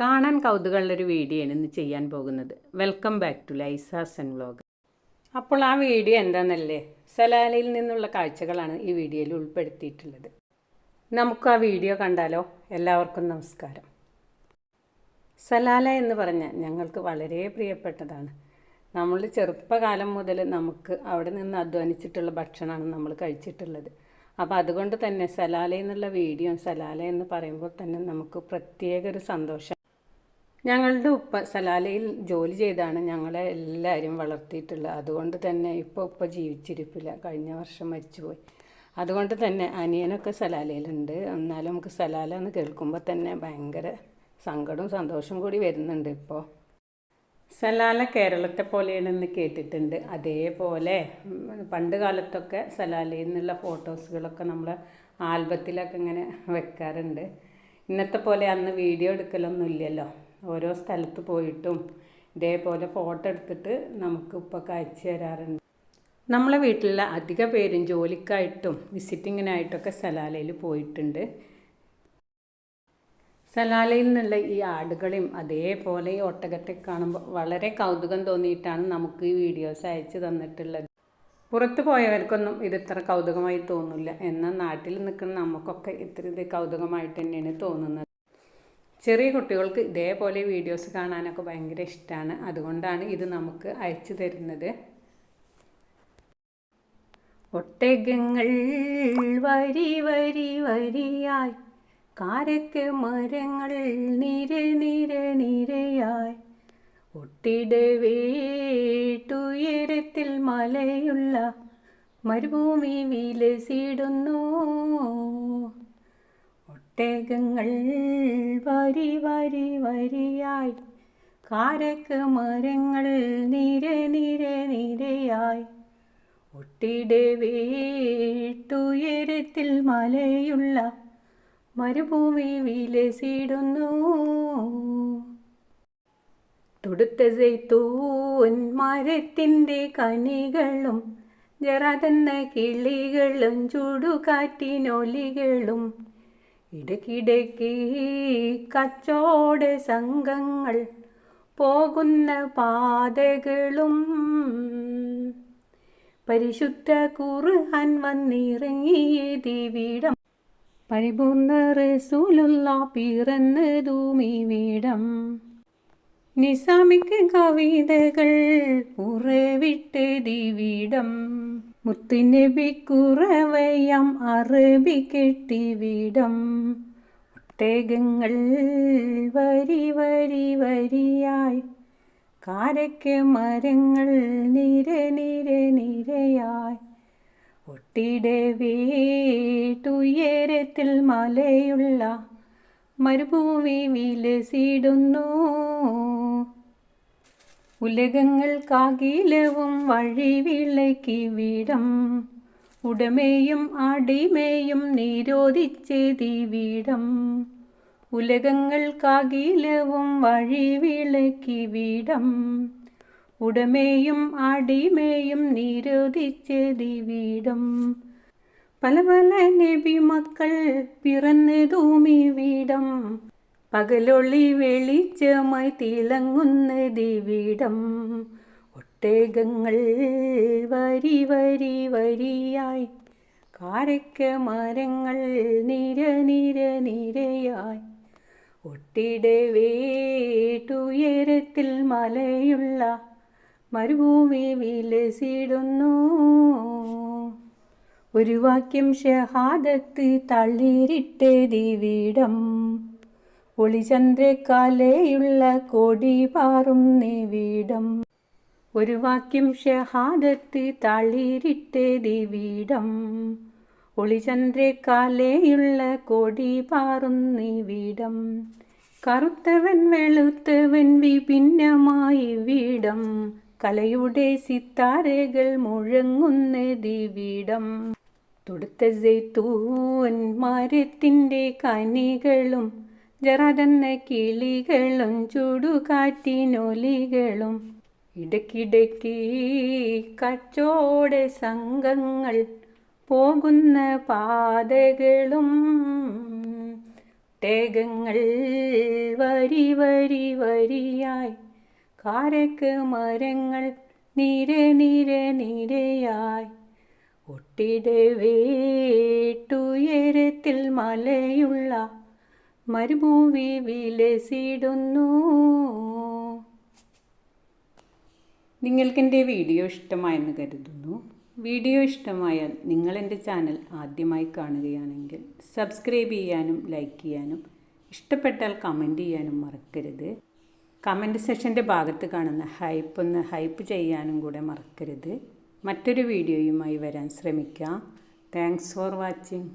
കാണാൻ കൗതുകമുള്ളൊരു വീഡിയോ ആണ് ഇന്ന് ചെയ്യാൻ പോകുന്നത്. വെൽക്കം ബാക്ക് ടു ലൈസാസൻ വ്ലോഗ് അപ്പോൾ ആ വീഡിയോ എന്താണെന്നല്ലേ സലാലയിൽ നിന്നുള്ള കാഴ്ചകളാണ് ഈ വീഡിയോയിൽ ഉൾപ്പെടുത്തിയിട്ടുള്ളത്. നമുക്ക് ആ വീഡിയോ കണ്ടാലോ? എല്ലാവർക്കും നമസ്കാരം. സലാല എന്ന് പറഞ്ഞാൽ ഞങ്ങൾക്ക് വളരെ പ്രിയപ്പെട്ടതാണ്. നമ്മൾ ചെറുപ്പകാലം മുതൽ നമുക്ക് അവിടെ നിന്ന് അധ്വാനിച്ചിട്ടുള്ള ഭക്ഷണമാണ് നമ്മൾ കഴിച്ചിട്ടുള്ളത്. അപ്പോൾ അതുകൊണ്ട് തന്നെ സലാല എന്നുള്ള വീഡിയോ സലാല എന്ന് പറയുമ്പോൾ തന്നെ നമുക്ക് പ്രത്യേക ഒരു സന്തോഷം ഞങ്ങളുടെ ഉപ്പ സലാലയിൽ ജോലി ചെയ്താണ്. ഞങ്ങളെ എല്ലാവരും വളർത്തിയിട്ടുള്ളത് അതുകൊണ്ട് തന്നെ ഇപ്പോൾ ഉപ്പ ജീവിച്ചിരിപ്പില്ല. കഴിഞ്ഞ വർഷം മരിച്ചുപോയി. അതുകൊണ്ട് തന്നെ അനിയനൊക്കെ സലാലയിലുണ്ട്. എന്നാലും നമുക്ക് സലാല എന്ന് കേൾക്കുമ്പോൾ തന്നെ ഭയങ്കര സങ്കടവും സന്തോഷവും കൂടി വരുന്നുണ്ട് ഇപ്പോൾ സലാല കേരളത്തെ പോലെയാണെന്ന് കേട്ടിട്ടുണ്ട്. അതേപോലെ പണ്ട് കാലത്തൊക്കെ സലാലയിൽ നിന്നുള്ള ഫോട്ടോസുകളൊക്കെ നമ്മൾ ആൽബത്തിലൊക്കെ ഇങ്ങനെ വെക്കാറുണ്ട്. ഇന്നത്തെ പോലെ അന്ന് വീഡിയോ എടുക്കലൊന്നും ഇല്ലല്ലോ ഓരോ സ്ഥലത്ത് പോയിട്ടും ഇതേപോലെ ഫോട്ടോ എടുത്തിട്ട് നമുക്ക് ഇപ്പോൾ അയച്ചു തരാറുണ്ട്. നമ്മളെ വീട്ടിലുള്ള അധിക പേരും ജോലിക്കായിട്ടും വിസിറ്റിങ്ങിനായിട്ടൊക്കെ സലാലയിൽ പോയിട്ടുണ്ട്. സലാലയിൽ നിന്നുള്ള ഈ ആടുകളെയും അതേപോലെ ഈ ഒട്ടകത്തെ കാണുമ്പോൾ വളരെ കൗതുകം തോന്നിയിട്ടാണ് നമുക്ക് ഈ വീഡിയോസ് അയച്ചു തന്നിട്ടുള്ളത്. പുറത്തു പോയവർക്കൊന്നും ഇത് ഇത്ര കൗതുകമായി തോന്നില്ല. എന്നാൽ നാട്ടിൽ നിൽക്കുന്ന നമുക്കൊക്കെ ഇത്ര ഇത് കൗതുകമായിട്ട് തന്നെയാണ് തോന്നുന്നത്. ചെറിയ കുട്ടികൾക്ക് ഇതേപോലെ വീഡിയോസ് കാണാനൊക്കെ ഭയങ്കര ഇഷ്ടമാണ് അതുകൊണ്ടാണ് ഇത് നമുക്ക് അയച്ചു തരുന്നത്. ഒട്ടകങ്ങൾ വരി വരി വരിയായി. കാരക്ക് മരങ്ങൾ നിര നിര നിരയായി. ഒട്ടിടവേട്ടുയരത്തിൽ മലയുള്ള മരുഭൂമി വിലസിടുന്നു. ഒട്ടകങ്ങൾ വരി വരി വരിയായി. കാരക്ക് മരങ്ങൾ നിര നിര നിരയായി. ഒട്ടിടവേട്ടുയരത്തിൽ മലയുള്ള മരുഭൂമി വിലസിടുന്നു. തൊടുത്ത സെയ്ത്തൂൻ മരത്തിന്റെ കനികളും ജറാതെന്ന കിളികളും ചുടുകാറ്റിനൊലികളും ഇടയ്ക്കിടയ്ക്ക് കച്ചോട സംഘങ്ങൾ പോകുന്ന പാതകളും പരിശുദ്ധ ഖുർആൻ വന്നിറങ്ങിയതിവിടം പരിപൂർണ റസൂലുള്ള പിറന്നതുമീ വീടം. നിസാമിക്ക് കവിതകൾ ഉറവിട്ടതിവിടം മുത്തുനബി കുറവയാം അറബി കെട്ടിവിടം. ഒട്ടകങ്ങൾ വരി വരി വരിയായി. കാരയ്ക്ക് മരങ്ങൾ നിര നിര നിരയായി. ഒട്ടിടവേട്ടുയരത്തിൽ മലയുള്ള മരുഭൂമി വിലസിടുന്നു. ഉലകങ്ങൾക്കാകിലവും വഴിവിളക്കിവിടം ഉടമയും അടിമയും നിരോധിച്ചതിവിടം ഉലകങ്ങൾക്കാകിലവും വഴിവിളക്കിവിടം ഉടമയും അടിമയും നിരോധിച്ചതിവിടം പല പല നബി മക്കൾ പിറന്നതുമി വീടം പകലൊളി വെളിച്ചമായി തിളങ്ങുന്നതിവിടം ഒട്ടേകങ്ങൾ വരി വരി വരിയായി. കാരക്ക മരങ്ങൾ നിര നിര നിരയായി. ഒട്ടിടവേട്ടുയരത്തിൽ മലയുള്ള മരുഭൂമി വിലസിടുന്നു. ഒരു വാക്യം ഷഹാദത്ത് തള്ളിരിട്ടതിവിടം ഒളിചന്ദ്രക്കാലയുള്ള കോടി പാറും നിവിടം ഒരു വാക്യം ഷഹാദത്ത് തള്ളിരിട്ടതിവിടം ഒളിചന്ദ്രക്കാലേയുള്ള കോടി പാറും നിവിടം കറുത്തവൻ വെളുത്തവൻ വിഭിന്നമായി വീടം. കലയുടെ സിത്താരകൾ മുഴങ്ങുന്നതിവിടം തുടുത്ത ജെയ്ത്തൂൻ മരത്തിന്റെ കനികളും ജറതെന്ന കിളികളും ചുടുകാറ്റിനൊലികളും. ഇടയ്ക്കിടയ്ക്ക് കച്ചോടെ സംഘങ്ങൾ പോകുന്ന പാതകളും. തേകങ്ങൾ വരി വരി വരി വരിയായി കാരക്ക് മരങ്ങൾ നിര നിര നിരയായി. ഒട്ടിട വേട്ടുയരത്തിൽ മലയുള്ള മരുഭൂമി വിലസിടുന്നു നിങ്ങൾക്കെന്റെ വീഡിയോ ഇഷ്ടമായെന്ന് കരുതുന്നു. വീഡിയോ ഇഷ്ടമായാൽ നിങ്ങൾ എന്റെ ചാനൽ ആദ്യമായി കാണുകയാണെങ്കിൽ സബ്സ്ക്രൈബ് ചെയ്യാനും ലൈക്ക് ചെയ്യാനും ഇഷ്ടപ്പെട്ടാൽ കമന്റ് ചെയ്യാനും മറക്കരുത്. കമന്റ് സെഷന്റെ ഭാഗത്ത് കാണുന്ന ഹൈപ്പ് ഒന്ന് ഹൈപ്പ് ചെയ്യാനും കൂടെ മറക്കരുത്. മറ്റൊരു വീഡിയോയുമായി വരാൻ ശ്രമിക്കാം. Thanks for watching.